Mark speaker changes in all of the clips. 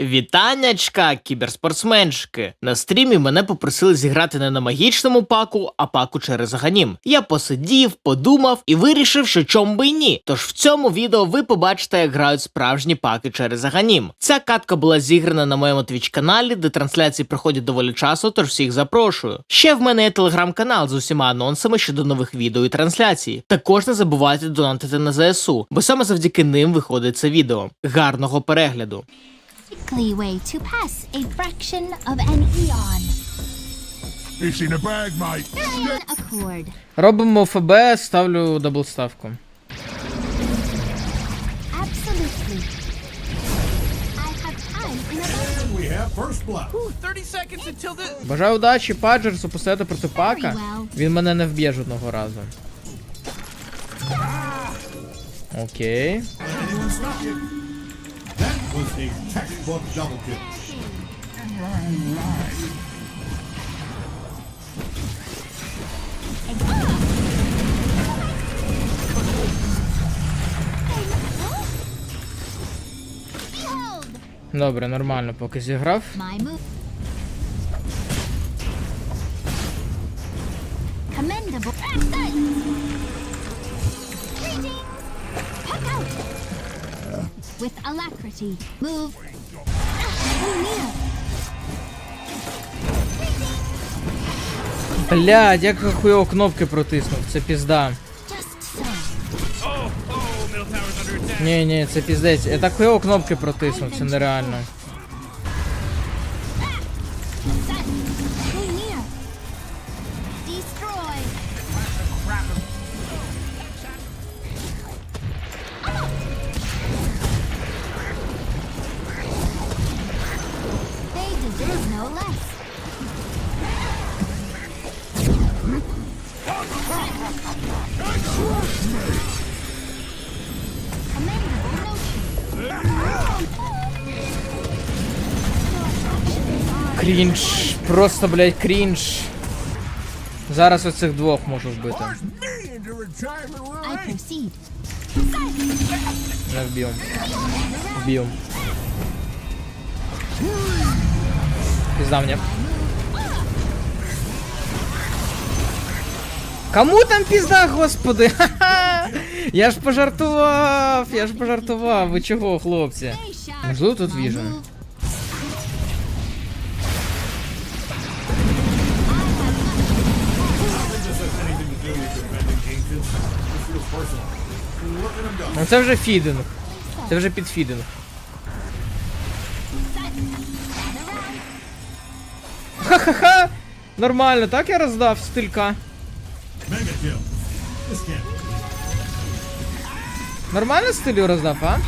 Speaker 1: Вітаннячка, кіберспортсменшки! На стрімі мене попросили зіграти не на магічному паку, а паку через ганім. Я посидів, подумав і вирішив, що чом би й ні. Тож в цьому відео ви побачите, як грають справжні паки через ганім. Ця катка була зіграна на моєму твіч каналі, де трансляції проходять доволі часто, тож всіх запрошую. Ще в мене є телеграм-канал з усіма анонсами щодо нових відео і трансляцій. Також не забувайте донатити на ЗСУ, бо саме завдяки ним виходить це відео. Гарного перегляду!
Speaker 2: Likely way to pass a fraction of an eon.
Speaker 3: It's in a bag, mate.
Speaker 2: Ion Accord.
Speaker 1: Робимо ФБ, ставлю даблставку.
Speaker 2: Absolutely. I have time in abundance.
Speaker 3: We have first blood.
Speaker 4: 30 seconds until the.
Speaker 1: Бажаю удачі, Паджерсу поставити проти пака.
Speaker 2: Very well.
Speaker 1: Він мене не вб'є жодного разу. Окей.
Speaker 3: Was a textbook double kill.
Speaker 1: Добре, нормально, поки зіграв.
Speaker 2: Commendable. With alacrity. Move.
Speaker 1: Блядь, як хуйово кнопки протиснув, це пізда. Ні, ні, це піздець. Я так хуйово кнопки протиснув, це нереально.
Speaker 2: No less.
Speaker 1: Крінж. Просто, блядь, крінж. Зараз оцих двох можу вбити. Не вб'ю. Вб'ю. Пізда мені. Кому там пізда, господи? Ха-ха! Я ж пожартував, я ж пожартував. Ви чого, хлопці? Можливо, тут
Speaker 2: move.
Speaker 1: Ну це вже фідинг. Це вже підфідинг. Ха-ха-ха! Нормально, так я роздав стилька. Нормально стилю роздав, а?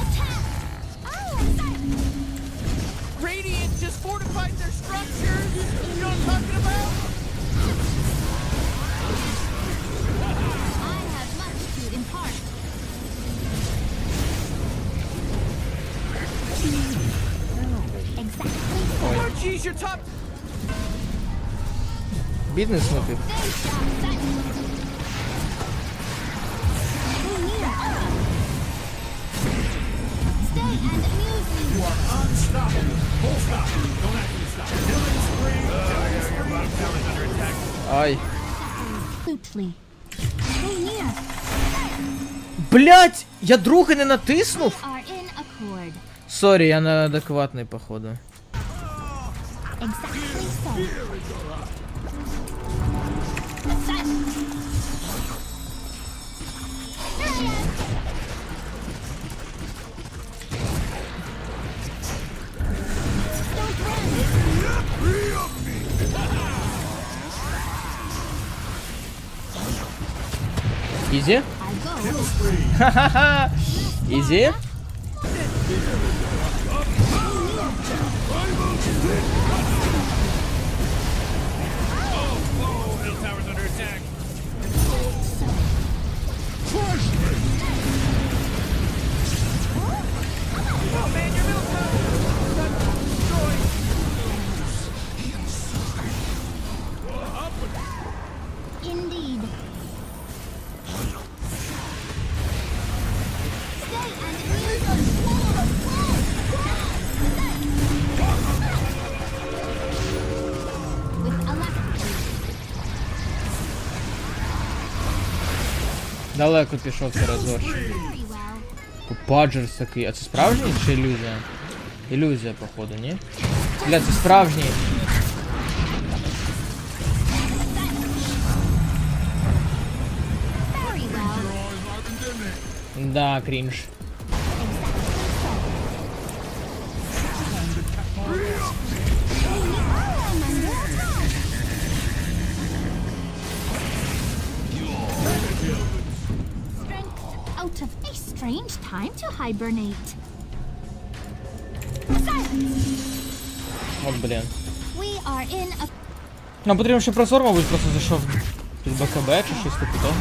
Speaker 4: Radiant just fortified their structures. You know what I'm talking about?
Speaker 2: I have much to impart. Exactly so.
Speaker 4: Oh, jeez, your top.
Speaker 1: Бідний снупік.
Speaker 2: Stay and amuse me.
Speaker 3: You are unstoppable. Full stop. Don't actually stop. Killing spree.
Speaker 1: Ай.
Speaker 2: Absolutely. Stay near.
Speaker 1: Блять! Я другий не натиснув?
Speaker 2: Are in accord.
Speaker 1: Сорі, я неадекватний, походу.
Speaker 2: Exactly so.
Speaker 1: Ізі?
Speaker 2: I
Speaker 1: Далеко пішов цей разор. Паджерс такий. А це справжній чи ілюзія? Ілюзія, походу, ні? Бля, це справжній. Да, крінж.
Speaker 2: strange time to hibernate. Silence.
Speaker 1: От, блін.
Speaker 2: We are in a
Speaker 1: Нам потрібно ще прозор, мабуть, просто зайшов під БКБ чи щось типу того.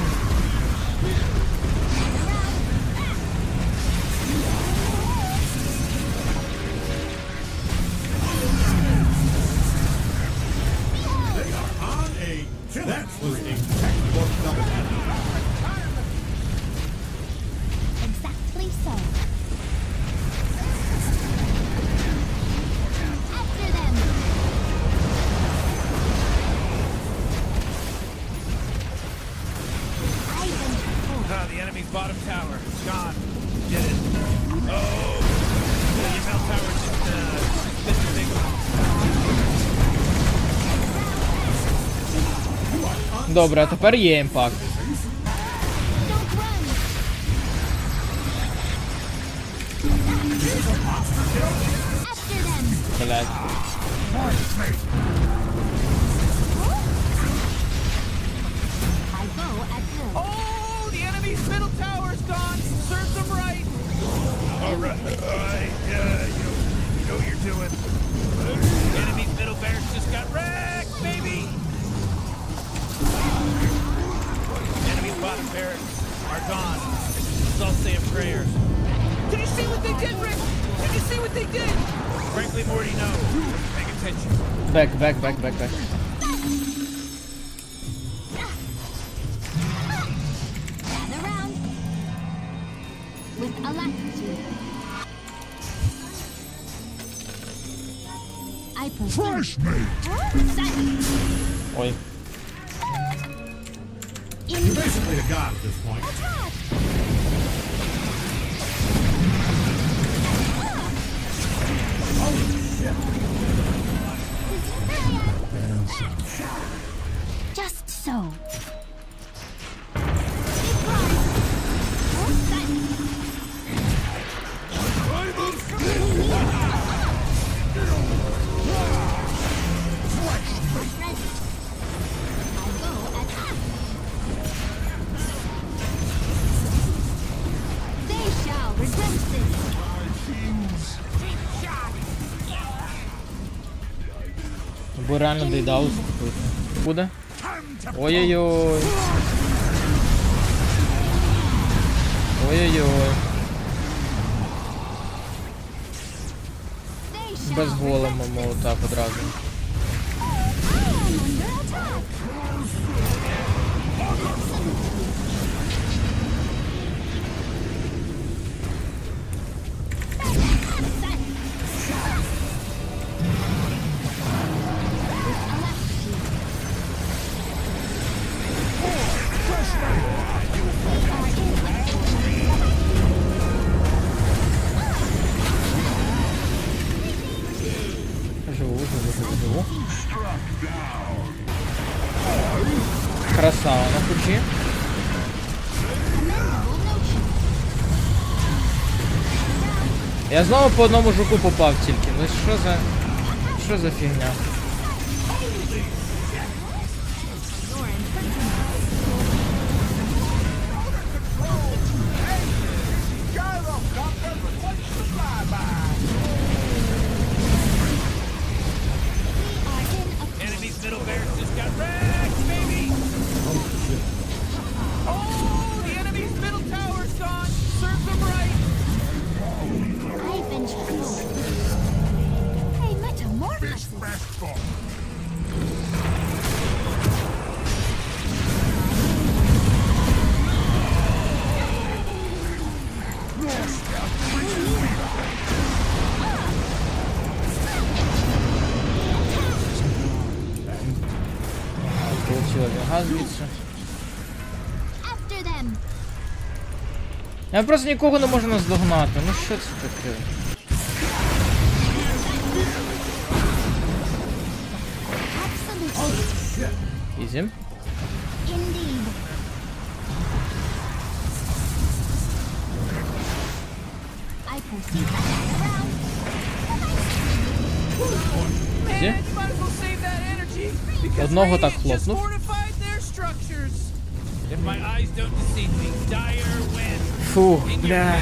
Speaker 1: Добре, а тепер є імпакт.
Speaker 2: Don't run. After them.
Speaker 1: Блять.
Speaker 2: I go at will.
Speaker 4: Oh, the enemy's middle tower's gone. Serves them right. All right. yeah, you know, you know what you're doing. saying prayers. Did you see what they did, Rick? Did you see what they did? Frankly, Morty, no. Paying attention.
Speaker 1: Back, back, back,
Speaker 2: back, back. With alacrity. I Fresh me!
Speaker 1: Oi.
Speaker 3: You're basically a god at this point.
Speaker 1: Реально дейдаус купити. Буде? Ой-ой-ой. Ой-ой-ой. Без голема, мов так одразу. Красава на кучі. Я знову по одному жуку попав тільки. Ну що за. Що за фігня?
Speaker 5: Я просто нікого не можу наздогнати. Ну що це таке? Ізі. Ізі. Одного так хлопнув.
Speaker 4: If my eyes don't deceive me, dire win.
Speaker 5: Фу, бля.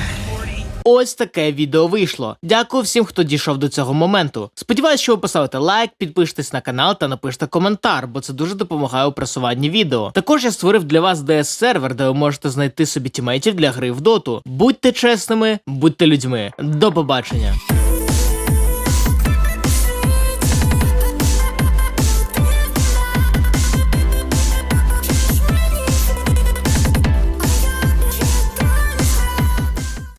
Speaker 5: Ось таке відео вийшло. Дякую всім, хто дійшов до цього моменту. Сподіваюсь, що ви поставите лайк, підпишетесь на канал та напишете коментар, бо це дуже допомагає у просуванні відео. Також я створив для вас DS сервер, де ви можете знайти собі тімейтів для гри в доту. Будьте чесними, будьте людьми. До побачення.